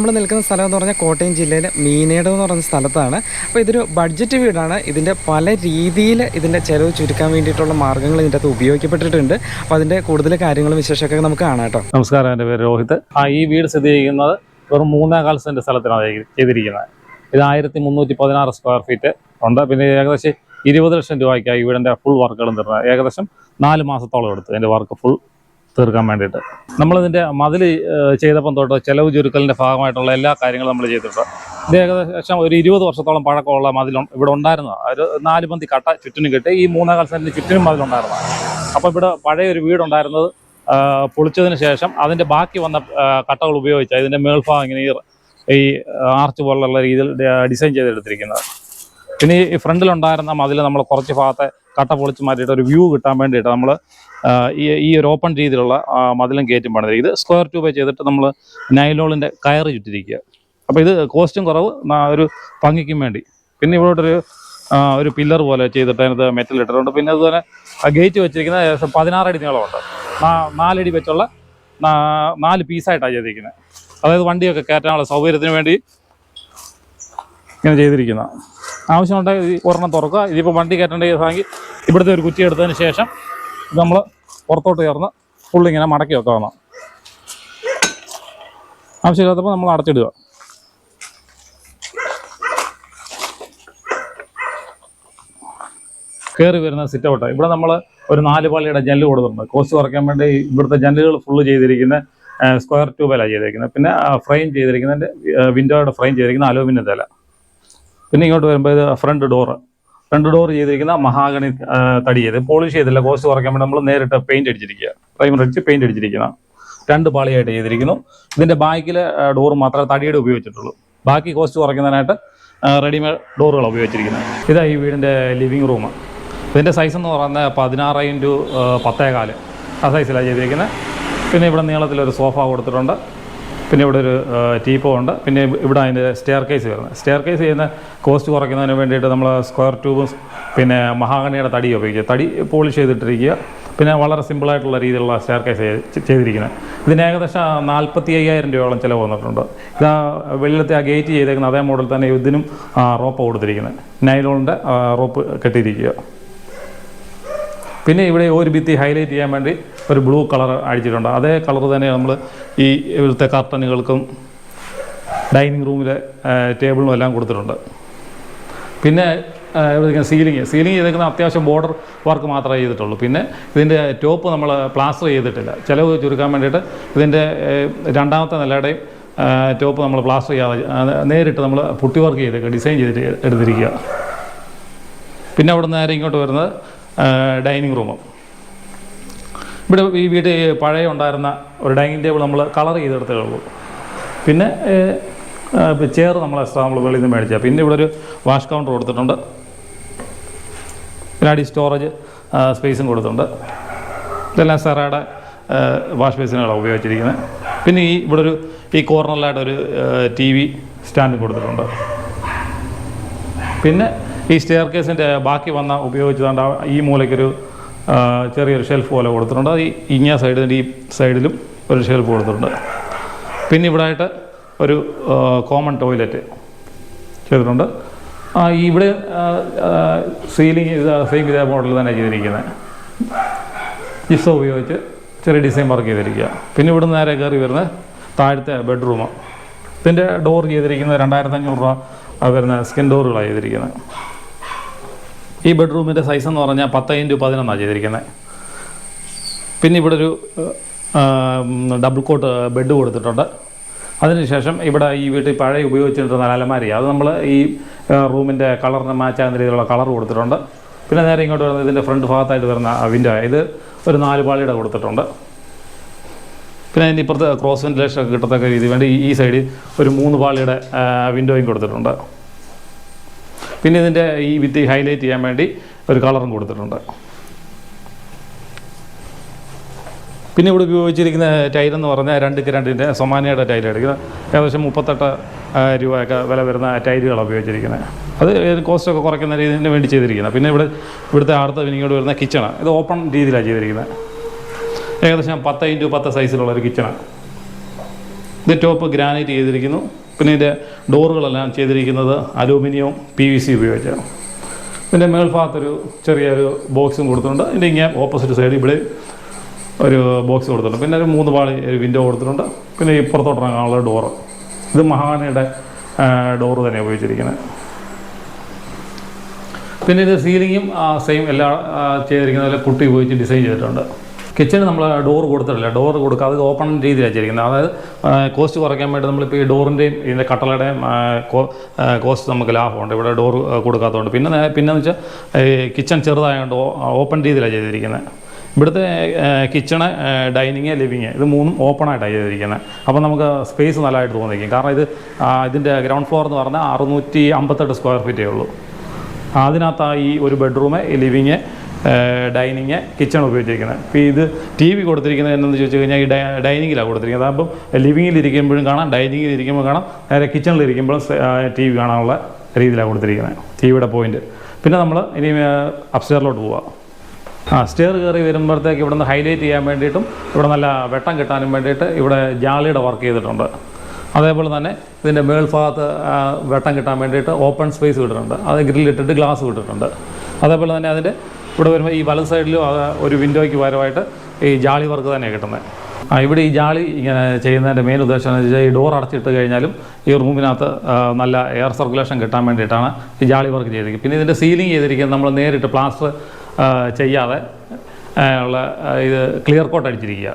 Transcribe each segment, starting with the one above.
നമ്മൾ നിൽക്കുന്ന സ്ഥലം എന്ന് പറഞ്ഞാൽ കോട്ടയം ജില്ലയിലെ മീനേട് എന്ന് പറഞ്ഞ സ്ഥലത്താണ്. അപ്പോൾ ഇതൊരു ബഡ്ജറ്റ് വീടാണ്. ഇതിന്റെ പല രീതിയിൽ ഇതിന്റെ ചിലവ് ചുരുക്കാൻ വേണ്ടിയിട്ടുള്ള മാർഗങ്ങൾ ഇതിന്റെ അകത്ത് ഉപയോഗിക്കപ്പെട്ടിട്ടുണ്ട്. അപ്പോൾ അതിന്റെ കൂടുതൽ കാര്യങ്ങളും വിശേഷമൊക്കെ നമുക്ക് കാണാം കേട്ടോ. നമസ്കാരം. എന്റെ പേര് രോഹിത്. ആ ഈ വീട് സ്ഥിതി ചെയ്യുന്നത് വെറും മൂന്നേകാൽ സെന്റ് സ്ഥലത്തിനാണ് ചെയ്- ചെയ്തിരിക്കുന്നത്. ഇത് ആയിരത്തി മുന്നൂറ്റി പതിനാറ് സ്ക്വയർ ഫീറ്റ് ഉണ്ട്. പിന്നെ ഏകദേശം ഇരുപത് ലക്ഷം രൂപയ്ക്കായി വീടിന്റെ ഫുൾ വർക്കുകളും തരുന്നത് ഏകദേശം നാല് മാസത്തോളം എടുത്തു. എന്റെ വർക്ക് ഫുൾ തീർക്കാൻ വേണ്ടിയിട്ട്. നമ്മളിതിന്റെ മതിൽ ചെയ്തപ്പം തൊട്ട് ചെലവ് ചുരുക്കലിന്റെ ഭാഗമായിട്ടുള്ള എല്ലാ കാര്യങ്ങളും നമ്മൾ ചെയ്തിട്ടുണ്ട്. ഇത് ഏകദേശം ഒരു ഇരുപത് വർഷത്തോളം പഴക്കമുള്ള മതിൽ ഇവിടെ ഉണ്ടായിരുന്നതാണ് ഒരു നാല് പന്തി കട്ട ചുറ്റിനും കിട്ടി. ഈ മൂന്നേകാൽ സെന്റിന് ചുറ്റിനും മതിലുണ്ടായിരുന്നതാണ് അപ്പോൾ ഇവിടെ പഴയ ഒരു വീടുണ്ടായിരുന്നത് പൊളിച്ചതിന് ശേഷം അതിന്റെ ബാക്കി വന്ന കട്ടകൾ ഉപയോഗിച്ച് ഇതിന്റെ മേൽഭാഗം ഇങ്ങനെ ഈ ആർച്ച് പോലുള്ള രീതിയിൽ ഡിസൈൻ ചെയ്തെടുത്തിരിക്കുന്നത്. പിന്നെ ഈ ഫ്രണ്ടിലുണ്ടായിരുന്ന മതിൽ നമ്മൾ കുറച്ച് ഭാഗത്തെ കട്ട പൊളിച്ച് മാറ്റിയിട്ട് ഒരു വ്യൂ കിട്ടാൻ വേണ്ടിയിട്ട് നമ്മൾ ഈ ഒരു ഓപ്പൺ രീതിയിലുള്ള മതിലും കയറ്റും പണിത് ഇത് സ്ക്വയർ ട്യൂബ് ചെയ്തിട്ട് നമ്മൾ നൈലോളിന്റെ കയറ് ചുറ്റിരിക്കുക. അപ്പോൾ ഇത് കോസ്റ്റും കുറവ് ഒരു ഭംഗിക്കും വേണ്ടി. പിന്നെ ഇവിടോട്ടൊരു ഒരു പില്ലർ പോലെ ചെയ്തിട്ട് അതിനകത്ത് മെറ്റൽ ഇട്ടിട്ടുണ്ട്. പിന്നെ അതുപോലെ ഗേറ്റ് വെച്ചിരിക്കുന്ന പതിനാറടി നീളമുണ്ട്. നാലടി വെച്ചുള്ള നാല് പീസായിട്ടാണ് ചെയ്തിരിക്കുന്നത്. അതായത് വണ്ടിയൊക്കെ കയറ്റാനുള്ള സൗകര്യത്തിന് വേണ്ടി ഇങ്ങനെ ചെയ്തിരിക്കുന്ന. ആവശ്യമുണ്ടെങ്കിൽ ഒരെണ്ണം തുറക്കുക. ഇതിപ്പോൾ വണ്ടി കയറ്റേണ്ട കേസാണെങ്കിൽ ഇവിടുത്തെ ഒരു കുറ്റി എടുത്തതിന് ശേഷം ഇത് നമ്മൾ പുറത്തോട്ട് ചേർന്ന് ഫുള്ളിങ്ങനെ മടക്കി വെക്കാവുന്ന ആവശ്യമില്ലാത്തപ്പോൾ നമ്മൾ അടച്ചിടുക. കയറി വരുന്ന സിറ്റ് ഔട്ട് ഇവിടെ നമ്മൾ ഒരു നാല് പാളിയുടെ ജനൽ കൊടുത്തിട്ടുണ്ട്. കോസ്റ്റ് കുറയ്ക്കാൻ വേണ്ടി ഇവിടുത്തെ ജനലുകൾ ഫുള്ള് ചെയ്തിരിക്കുന്ന സ്ക്വയർ ട്യൂബിലാണ് ചെയ്തിരിക്കുന്നത് പിന്നെ ഫ്രെയിം ചെയ്തിരിക്കുന്നതിന്റെ വിൻഡോയുടെ ഫ്രെയിം ചെയ്തിരിക്കുന്ന അലൂമിനിയം പിന്നെ ഇങ്ങോട്ട് വരുമ്പോൾ ഇത് ഫ്രണ്ട് ഡോറ് ഫ്രണ്ട് ഡോർ ചെയ്തിരിക്കുന്ന മഹാഗണി തടി ചെയ്ത് പോളിഷ് ചെയ്തില്ല. കോസ്റ്റ് കുറയ്ക്കാൻ വേണ്ടി നമ്മൾ നേരിട്ട് പെയിന്റ് അടിച്ചിരിക്കുക പ്രൈമർ അടിച്ച് പെയിന്റ് അടിച്ചിരിക്കുന്ന രണ്ട് പാളിയായിട്ട് ചെയ്തിരിക്കുന്നു. ഇതിന്റെ ബാക്കിലെ ഡോർ മാത്രമേ തടിയുടെ ഉപയോഗിച്ചിട്ടുള്ളൂ. ബാക്കി കോസ്റ്റ് കുറയ്ക്കുന്നതിനായിട്ട് റെഡിമെയ്ഡ് ഡോറുകൾ ഉപയോഗിച്ചിരിക്കുന്നത്. ഇതാ ഈ വീടിന്റെ ലിവിംഗ് റൂം ഇതിന്റെ സൈസ് എന്ന് പറയുന്നത് പതിനാറ് ഇന്റു പത്തേകാൽ. ആ സൈസിലാണ് ചെയ്തിരിക്കുന്നത്. പിന്നെ ഇവിടെ നീളത്തിലൊരു സോഫ കൊടുത്തിട്ടുണ്ട്. പിന്നെ ഇവിടെ ഒരു ടീപ്പോ ഉണ്ട്. പിന്നെ ഇവിടെ അതിന്റെ സ്റ്റെയർ കേസ് വരുന്നത് സ്റ്റെയർ കേസ് ചെയ്യുന്ന കോസ്റ്റ് കുറയ്ക്കുന്നതിന് വേണ്ടിയിട്ട് നമ്മൾ സ്ക്വയർ ട്യൂബും പിന്നെ മഹാഗണിയുടെ തടി ഉപയോഗിക്കുക. തടി പോളിഷ് ചെയ്തിട്ടിരിക്കുക. പിന്നെ വളരെ സിമ്പിളായിട്ടുള്ള രീതിയിലുള്ള സ്റ്റെയർ കേസ് ചെയ്തിരിക്കുന്നത്. ഇതിന് ഏകദേശം നാൽപ്പത്തി അയ്യായിരം രൂപയോളം ചിലവ് വന്നിട്ടുണ്ട്. ഇത് വെള്ളത്തെ ആ ഗേറ്റ് ചെയ്തേക്കുന്ന അതേ മോഡൽ തന്നെ ഇതിനും റോപ്പ് കൊടുത്തിരിക്കുന്നത്. നൈലോണിന്റെ റോപ്പ് കെട്ടിയിരിക്കുക. പിന്നെ ഇവിടെ ഒരു ഭിത്തി ഹൈലൈറ്റ് ചെയ്യാൻ വേണ്ടി ഒരു ബ്ലൂ കളർ അടിച്ചിട്ടുണ്ട്. അതേ കളർ തന്നെ നമ്മൾ ഈ ഇവിടുത്തെ കർട്ടനുകൾക്കും ഡൈനിങ് റൂമിലെ ടേബിളിനും എല്ലാം കൊടുത്തിട്ടുണ്ട്. പിന്നെ ഇവിടെ സീലിംഗ്. സീലിംഗ് ചെയ്തേക്കുന്ന അത്യാവശ്യം ബോർഡർ വർക്ക് മാത്രമേ ചെയ്തിട്ടുള്ളൂ. പിന്നെ ഇതിന്റെ ടോപ്പ് നമ്മൾ പ്ലാസ്റ്റർ ചെയ്തിട്ടില്ല. ചിലവ് ചുരുക്കാൻ വേണ്ടിയിട്ട് ഇതിന്റെ രണ്ടാമത്തെ നിലയുടെയും ടോപ്പ് നമ്മൾ പ്ലാസ്റ്റർ ചെയ്യാതെ നേരിട്ട് നമ്മൾ പുട്ടി വർക്ക് ചെയ്തേക്കുക ഡിസൈൻ ചെയ്തിട്ട് എടുത്തിരിക്കുക. പിന്നെ അവിടെ നിന്ന് നേരെ ഇങ്ങോട്ട് വരുന്നത് ഡൈനിങ് റൂം. ഇവിടെ ഈ വീട് പഴയ ഉണ്ടായിരുന്ന ഒരു ഡൈനിങ് ടേബിൾ നമ്മൾ കളർ ചെയ്തെടുത്തേ ഉള്ളൂ. പിന്നെ ചെയർ നമ്മൾ എക്സ്ട്രാ നമ്മൾ വെളിയിൽ നിന്ന് മേടിച്ചാൽ പിന്നെ ഇവിടെ ഒരു വാഷ് കൗണ്ടർ കൊടുത്തിട്ടുണ്ട്. പിന്നെ അടി സ്റ്റോറേജ് സ്പേസും കൊടുത്തിട്ടുണ്ട്. ഇതെല്ലാം സെറയുടെ വാഷ് ബേസിനുകളാണ് ഉപയോഗിച്ചിരിക്കുന്നത്. പിന്നെ ഈ ഇവിടെ ഒരു ഈ കോർണറിലായിട്ട് ഒരു ടി വി സ്റ്റാൻഡ് കൊടുത്തിട്ടുണ്ട്. പിന്നെ ഈ സ്റ്റെയർ കേസിന്റെ ബാക്കി വന്ന ഉപയോഗിച്ചതുകൊണ്ട് ഈ മൂലയ്ക്കൊരു ചെറിയൊരു ഷെൽഫ് പോലെ കൊടുത്തിട്ടുണ്ട്. ഈ ഇങ്ങ സൈഡിന്റെ ഈ സൈഡിലും ഒരു ഷെൽഫ് കൊടുത്തിട്ടുണ്ട്. പിന്നെ ഇവിടെ ആയിട്ട് ഒരു കോമൺ ടോയ്ലറ്റ് ചെയ്തിട്ടുണ്ട്. ആ ഇവിടെ സീലിംഗ് സെയിം ഇതേ മോഡൽ തന്നെ ചെയ്തിരിക്കുന്നത് ജിസ ഉപയോഗിച്ച് ചെറിയ ഡിസൈൻ വർക്ക് ചെയ്തിരിക്കുക. പിന്നെ ഇവിടുന്ന് നേരെ കയറി വരുന്ന താഴത്തെ ബെഡ്റൂം ഇതിന്റെ ഡോർ ചെയ്തിരിക്കുന്നത് രണ്ടായിരത്തഞ്ഞൂറ് രൂപ വരുന്ന സ്കിൻ ഡോറുകളാണ് ചെയ്തിരിക്കുന്നത്. ഈ ബെഡ്റൂമിന്റെ സൈസ് എന്ന് പറഞ്ഞാൽ പത്ത് ഇന്റു പതിനൊന്നാണ് ചെയ്തിരിക്കുന്നത് പിന്നെ ഇവിടെ ഒരു ഡബിൾ കോട്ട് ബെഡ് കൊടുത്തിട്ടുണ്ട്. അതിനുശേഷം ഇവിടെ ഈ വീട്ടിൽ പഴയ ഉപയോഗിച്ചിട്ടുള്ള അലമാരി അത് നമ്മൾ ഈ റൂമിന്റെ കളറിന് മാച്ച് ആകുന്ന രീതിയിലുള്ള കളർ കൊടുത്തിട്ടുണ്ട്. പിന്നെ നേരെ ഇങ്ങോട്ട് വരുന്നത് ഇതിന്റെ ഫ്രണ്ട് ഭാഗത്തായിട്ട് വരുന്ന വിൻഡോ ഇത് ഒരു നാല് പാളിയുടെ കൊടുത്തിട്ടുണ്ട്. പിന്നെ അതിന്റെ ഇപ്പുറത്ത് ക്രോസ് വെന്റിലേഷൻ ഒക്കെ കിട്ടത്തക്ക രീതി വേണ്ടി ഈ സൈഡിൽ ഒരു മൂന്ന് പാളിയുടെ വിൻഡോയും കൊടുത്തിട്ടുണ്ട്. പിന്നെ ഇതിന്റെ ഈ വിത്ത് ഹൈലൈറ്റ് ചെയ്യാൻ വേണ്ടി ഒരു കളറും കൊടുത്തിട്ടുണ്ട്. പിന്നെ ഇവിടെ ഉപയോഗിച്ചിരിക്കുന്ന ടൈൽ എന്ന് പറഞ്ഞാൽ രണ്ട് രണ്ടിന്റെ സൊമാനയുടെ ടൈൽ എടുക്കുന്നത്. ഏകദേശം മുപ്പത്തെട്ട് രൂപയൊക്കെ വില വരുന്ന ടൈലുകളാണ് ഉപയോഗിച്ചിരിക്കുന്നത്. അത് കോസ്റ്റൊക്കെ കുറയ്ക്കുന്ന രീതിന് വേണ്ടി ചെയ്തിരിക്കുന്നത്. പിന്നെ ഇവിടെ ഇവിടുത്തെ അടുത്ത ഇങ്ങോട്ട് വരുന്ന കിച്ചണ്. ഇത് ഓപ്പൺ രീതിയിലാണ് ചെയ്തിരിക്കുന്നത്. ഏകദേശം പത്ത് ഇന്റു പത്ത് സൈസിലുള്ള ഒരു കിച്ചണ്. ഇത് ടോപ്പ് ഗ്രാനൈറ്റ് ചെയ്തിരിക്കുന്നു. പിന്നെ ഇതിന്റെ ഡോറുകളെല്ലാം ചെയ്തിരിക്കുന്നത് അലൂമിനിയവും പി വി സി ഉപയോഗിച്ചാണ് പിന്നെ മേൽഭാഗത്തൊരു ചെറിയൊരു ബോക്സും കൊടുത്തിട്ടുണ്ട്. ഇതിന്റെ ഇങ്ങനെ ഓപ്പോസിറ്റ് സൈഡ് ഇവിടെ ഒരു ബോക്സ് കൊടുത്തിട്ടുണ്ട്. പിന്നെ ഒരു മൂന്ന് പാളി ഒരു വിൻഡോ കൊടുത്തിട്ടുണ്ട്. പിന്നെ ഇപ്പുറത്തോട്ടിറങ്ങാനുള്ള ഡോറ്. ഇത് മഹാനിയുടെ ഡോറ് തന്നെ ഉപയോഗിച്ചിരിക്കുന്നത്. പിന്നെ ഇത് സീലിങ്ങും സെയിം എല്ലാ ചെയ്തിരിക്കുന്ന പോലെ പുട്ടി ഉപയോഗിച്ച് ഡിസൈൻ ചെയ്തിട്ടുണ്ട്. കിച്ചണിൽ നമ്മൾ ഡോർ കൊടുത്തിട്ടില്ല. ഡോർ കൊടുക്കാതെ ഓപ്പൺ രീതിയിൽ വെച്ചിരിക്കുന്നത് അതായത് കോസ്റ്റ് കുറയ്ക്കാൻ വേണ്ടി നമ്മളിപ്പോൾ ഈ ഡോറിന്റെയും ഇതിന്റെ കട്ടളയുടെയും കോസ്റ്റ് നമുക്ക് ലാഭമുണ്ട്. ഇവിടെ ഡോർ കൊടുക്കാത്തതുകൊണ്ട്. പിന്നെ പിന്നെ എന്ന് വെച്ചാൽ ഈ കിച്ചൺ ചെറുതായതുകൊണ്ട് ഓപ്പൺ രീതിയിലാണ് ചെയ്തിരിക്കുന്നത്. ഇവിടുത്തെ കിച്ചണ് ഡൈനിങ് ലിവിങ് ഇത് മൂന്നും ഓപ്പൺ ഓപ്പണായിട്ടാണ് ചെയ്തിരിക്കുന്നത് അപ്പോൾ നമുക്ക് സ്പേസ് നല്ലതായിട്ട് തോന്നിയിരിക്കും. കാരണം ഇത് ഇതിന്റെ ഗ്രൗണ്ട് ഫ്ലോർ എന്ന് പറഞ്ഞാൽ അറുന്നൂറ്റി അമ്പത്തെട്ട് സ്ക്വയർ ഫീറ്റേ ഉള്ളൂ. അതിനകത്ത് ഈ ഒരു ബെഡ്റൂമ് ലിവിങ് ഡൈനിങ് കിച്ചൺ ഉപയോഗിച്ചിരിക്കുന്നത്. ഇപ്പോൾ ഇത് ടി വി കൊടുത്തിരിക്കുന്നത് എന്നു ചോദിച്ചു കഴിഞ്ഞാൽ ഈ ഡൈനിങ്ങിലാണ് കൊടുത്തിരിക്കുന്നത്. അപ്പം ലിവിങ്ങിൽ ഇരിക്കുമ്പോഴും കാണാം ഡൈനിങ്ങിൽ ഇരിക്കുമ്പോൾ കാണാം നേരെ കിച്ചണിൽ ഇരിക്കുമ്പോഴും ടി വി കാണാനുള്ള രീതിയിലാണ് കൊടുത്തിരിക്കുന്നത്. ടി വിയുടെ പോയിന്റ് പിന്നെ നമ്മൾ ഇനി അപ്സ്റ്റേറിലോട്ട് പോവാം. ആ സ്റ്റെയർ കയറി വരുമ്പോഴത്തേക്ക് ഇവിടെ നിന്ന് ഹൈലൈറ്റ് ചെയ്യാൻ വേണ്ടിയിട്ടും ഇവിടെ നല്ല വെട്ടം കിട്ടാനും വേണ്ടിയിട്ട് ഇവിടെ ജാളിയുടെ വർക്ക് ചെയ്തിട്ടുണ്ട്. അതേപോലെ തന്നെ ഇതിന്റെ മേൾഭാഗത്ത് വെട്ടം കിട്ടാൻ വേണ്ടിയിട്ട് ഓപ്പൺ സ്പേസ് വിട്ടിട്ടുണ്ട്. അത് ഗ്രില്ലിട്ടിട്ട് ഗ്ലാസ് വിട്ടിട്ടുണ്ട്. അതേപോലെ തന്നെ അതിന്റെ ഇവിടെ വരുമ്പോൾ ഈ വലത് സൈഡിലും ഒരു വിൻഡോയ്ക്ക് പകരമായിട്ട് ഈ ജാളി വർക്ക് തന്നെയാണ് കിട്ടുന്നത് ആ ഇവിടെ ഈ ജാളി ഇങ്ങനെ ചെയ്യുന്നതിന്റെ മെയിൻ ഉദ്ദേശം എന്ന് വെച്ചാൽ ഈ ഡോർ അടച്ചിട്ട് കഴിഞ്ഞാലും ഈ റൂമിനകത്ത് നല്ല എയർ സർക്കുലേഷൻ കിട്ടാൻ വേണ്ടിയിട്ടാണ് ഈ ജാളി വർക്ക് ചെയ്തിരിക്കുന്നത്. പിന്നെ ഇതിന്റെ സീലിംഗ് ചെയ്തിരിക്കുന്നത് നമ്മൾ നേരിട്ട് പ്ലാസ്റ്റർ ചെയ്യാതെ ഉള്ള ഇത് ക്ലിയർ കോട്ട് അടിച്ചിരിക്കുക.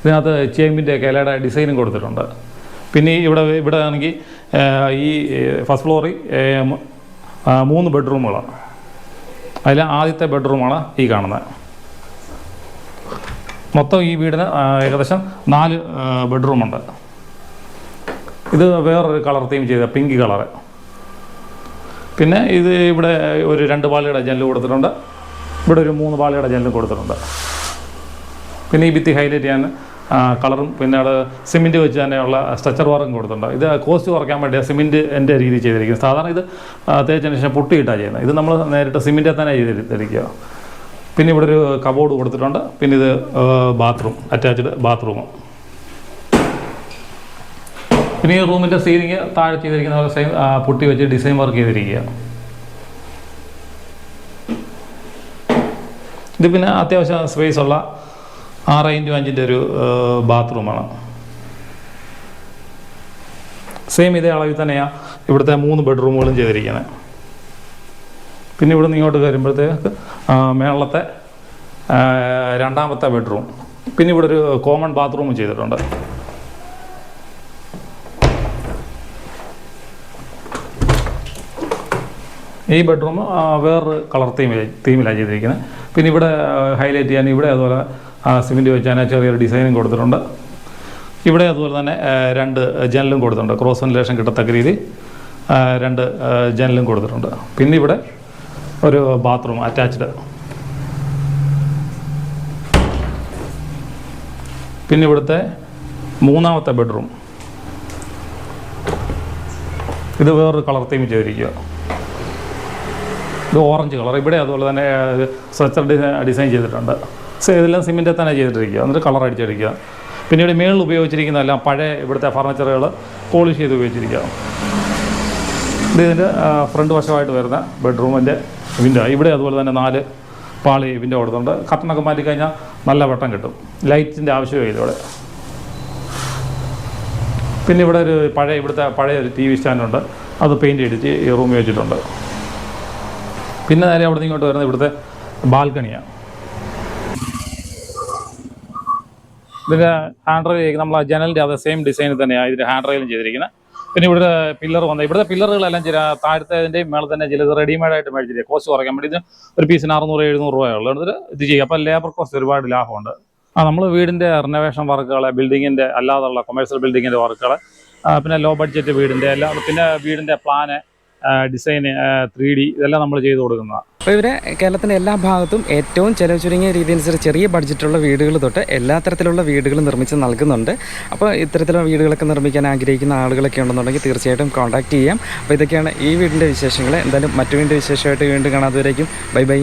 ഇതിനകത്ത് ചേമ്പിന്റെ ഇലയുടെ ഡിസൈനും കൊടുത്തിട്ടുണ്ട്. പിന്നെ ഇവിടെ ഇവിടെ ആണെങ്കിൽ ഈ ഫസ്റ്റ് ഫ്ലോറിൽ മൂന്ന് ബെഡ്റൂമുകളാണ് അതിൽ ആദ്യത്തെ ബെഡ്റൂമാണ് ഈ കാണുന്നത്. മൊത്തം ഈ വീടിന് ഏകദേശം നാല് ബെഡ്റൂമുണ്ട്. ഇത് വേറൊരു കളർ തീം ചെയ്ത പിങ്ക് കളറ് പിന്നെ ഇത് ഇവിടെ ഒരു രണ്ട് പാളിയുടെ ജനൽ കൊടുത്തിട്ടുണ്ട്. ഇവിടെ ഒരു മൂന്ന് പാളിയുടെ ജനലും കൊടുത്തിട്ടുണ്ട്. പിന്നെ ഈ ഭിത്തി ഹൈലൈറ്റ് ചെയ്യാൻ കളറും പിന്നെ അവിടെ സിമെന്റ് വെച്ച് തന്നെയുള്ള സ്ട്രക്ചർ വർക്കും കൊടുത്തിട്ടുണ്ട്. ഇത് കോസ്റ്റ് കുറയ്ക്കാൻ വേണ്ടി സിമെന്റിന്റെ രീതി ചെയ്തിരിക്കുന്നത്. സാധാരണ ഇത് തേച്ചതിന് ശേഷം പൊട്ടിയിട്ടാണ് ചെയ്യുന്നത്. ഇത് നമ്മൾ നേരിട്ട് സിമെന്റിൽ തന്നെ ചെയ്തിരിക്കുക പിന്നെ ഇവിടെ ഒരു കബോർഡ് കൊടുത്തിട്ടുണ്ട്. പിന്നെ ഇത് ബാത്റൂം അറ്റാച്ച്ഡ് ബാത്റൂമും പിന്നെ ഈ റൂമിന്റെ സീലിംഗ് താഴെ ചെയ്തിരിക്കുന്ന പോലെ സെയിം പുട്ടി വെച്ച് ഡിസൈൻ വർക്ക് ചെയ്തിരിക്കുക. ഇത് പിന്നെ അത്യാവശ്യം സ്പേസ് ഉള്ള ആറ് ഇന്റു അഞ്ചിന്റെ ഒരു ബാത്റൂമാണ്. സെയിം ഇതേ അളവിൽ തന്നെയാണ് ഇവിടുത്തെ മൂന്ന് ബെഡ്റൂമുകളും ചെയ്തിരിക്കുന്നത്. പിന്നെ ഇവിടെ നിന്ന് ഇങ്ങോട്ട് വരുമ്പോഴത്തേക്ക് മേളത്തെ രണ്ടാമത്തെ ബെഡ്റൂം. പിന്നെ ഇവിടെ ഒരു കോമൺ ബാത്റൂമും ചെയ്തിട്ടുണ്ട്. ഈ ബെഡ്റൂം വേറൊരു കളർ തീമിലാണ് തീമിലാണ് ചെയ്തിരിക്കുന്നത്. പിന്നെ ഇവിടെ ഹൈലൈറ്റ് ചെയ്യാൻ ഇവിടെ അതുപോലെ സിമെന്റ് വെച്ചാൽ ചെറിയൊരു ഡിസൈനും കൊടുത്തിട്ടുണ്ട്. ഇവിടെ അതുപോലെ തന്നെ രണ്ട് ജനലും കൊടുത്തിട്ടുണ്ട്. ക്രോസ് വെന്റിലേഷൻ കിട്ടത്തക്ക രീതി രണ്ട് ആ, ജനലും കൊടുത്തിട്ടുണ്ട്. പിന്നെ ഇവിടെ ഒരു ബാത്റൂം അറ്റാച്ച്ഡ്. പിന്നെ ഇവിടുത്തെ മൂന്നാമത്തെ ബെഡ്റൂം. ഇത് വേറൊരു കളർ തീം ചെയ്തിരിക്കുക. ഇത് ഓറഞ്ച് കളർ. ഇവിടെ അതുപോലെ തന്നെ സ്ട്രക്ചർ ഡിസൈൻ ചെയ്തിട്ടുണ്ട്. ഇതെല്ലാം സിമെന്റിൽ തന്നെ ചെയ്തിട്ടിരിക്കുക. എന്നിട്ട് കളർ അടിച്ചടിക്കുക. പിന്നെ ഇവിടെ മേളിൽ ഉപയോഗിച്ചിരിക്കുന്ന എല്ലാം പഴയ ഇവിടുത്തെ ഫർണിച്ചറുകൾ പോളിഷ് ചെയ്ത് ഉപയോഗിച്ചിരിക്കുക. ഇത് ഇതിന്റെ ഫ്രണ്ട് വശമായിട്ട് വരുന്ന ബെഡ്റൂമിന്റെ വിൻഡോ ഇവിടെ അതുപോലെ തന്നെ നാല് പാളി വിൻഡോ കൊടുത്തുണ്ട് കട്ടണൊക്കെ മാറ്റിക്കഴിഞ്ഞാൽ നല്ല വെട്ടം കിട്ടും. ലൈറ്റിന്റെ ആവശ്യമേ ഇവിടെ. പിന്നെ ഇവിടെ ഒരു പഴയ ഇവിടുത്തെ പഴയ ഒരു ടി വി സ്റ്റാൻഡുണ്ട് അത് പെയിന്റ് അടിച്ച് ഈ റൂമിൽ വെച്ചിട്ടുണ്ട്. പിന്നെ നേരെ അവിടെ നിന്ന് ഇങ്ങോട്ട് വരുന്നത് ഇവിടുത്തെ ബാൽക്കണിയാണ് ഇതിന്റെ ഹാൻഡ് റെയിൽ നമ്മൾ ജനലിന്റെ അതേ സെയിം ഡിസൈൻ തന്നെയാണ് ഇതിന്റെ ഹാൻഡ് റെയിലും ചെയ്തിരിക്കുന്നത് പിന്നെ ഇവിടുത്തെ പില്ലർ വന്നത് ഇവിടുത്തെ പില്ലറുകളെല്ലാം ചില താഴത്തേതിന്റെയും മേളെ തന്നെ ചിലത് റെഡിമെയ്ഡ് ആയിട്ട് മേടിച്ചിരിക്കുക കോസ്റ്റ് കുറയ്ക്കാൻ വേണ്ടി ഇത് ഒരു പീസിന് അറുന്നൂറ് എഴുന്നൂറ് രൂപയുള്ളൂ എന്നിട്ട് ഇത് ചെയ്യുക അപ്പോൾ ലേബർ കോസ്റ്റ് ഒരുപാട് ലാഭമുണ്ട്. ആ നമ്മൾ വീടിന്റെ റിനോവേഷൻ വർക്കുകൾ ബിൽഡിങ്ങിന്റെ അല്ലാതുള്ള കൊമേഴ്സ്യൽ ബിൽഡിങ്ങിന്റെ വർക്കുകൾ പിന്നെ ലോ ബഡ്ജറ്റ് വീടിന്റെ എല്ലാം പിന്നെ വീടിന്റെ പ്ലാന് ഡിസൈന് ത്രീ ഡി ഇതെല്ലാം നമ്മൾ ചെയ്ത് കൊടുക്കുന്നതാണ് അപ്പോൾ ഇവർ കേരളത്തിന്റെ എല്ലാ ഭാഗത്തും ഏറ്റവും ചിലവ് ചുരുങ്ങിയ രീതി അനുസരിച്ച് ചെറിയ ബഡ്ജറ്റുള്ള വീടുകൾ തൊട്ട് എല്ലാ തരത്തിലുള്ള വീടുകൾ നിർമ്മിച്ച് നൽകുന്നുണ്ട്. അപ്പോൾ ഇത്തരത്തിലുള്ള വീടുകളൊക്കെ നിർമ്മിക്കാൻ ആഗ്രഹിക്കുന്ന ആളുകളൊക്കെ ഉണ്ടെന്നുണ്ടെങ്കിൽ തീർച്ചയായിട്ടും കോൺടാക്ട് ചെയ്യാം. അപ്പോൾ ഇതൊക്കെയാണ് ഈ വീടിന്റെ വിശേഷങ്ങൾ എന്തായാലും മറ്റു വീടിന്റെ വിശേഷമായിട്ട് വീണ്ടും കാണാത്തവരേക്കും ബൈ ബൈ.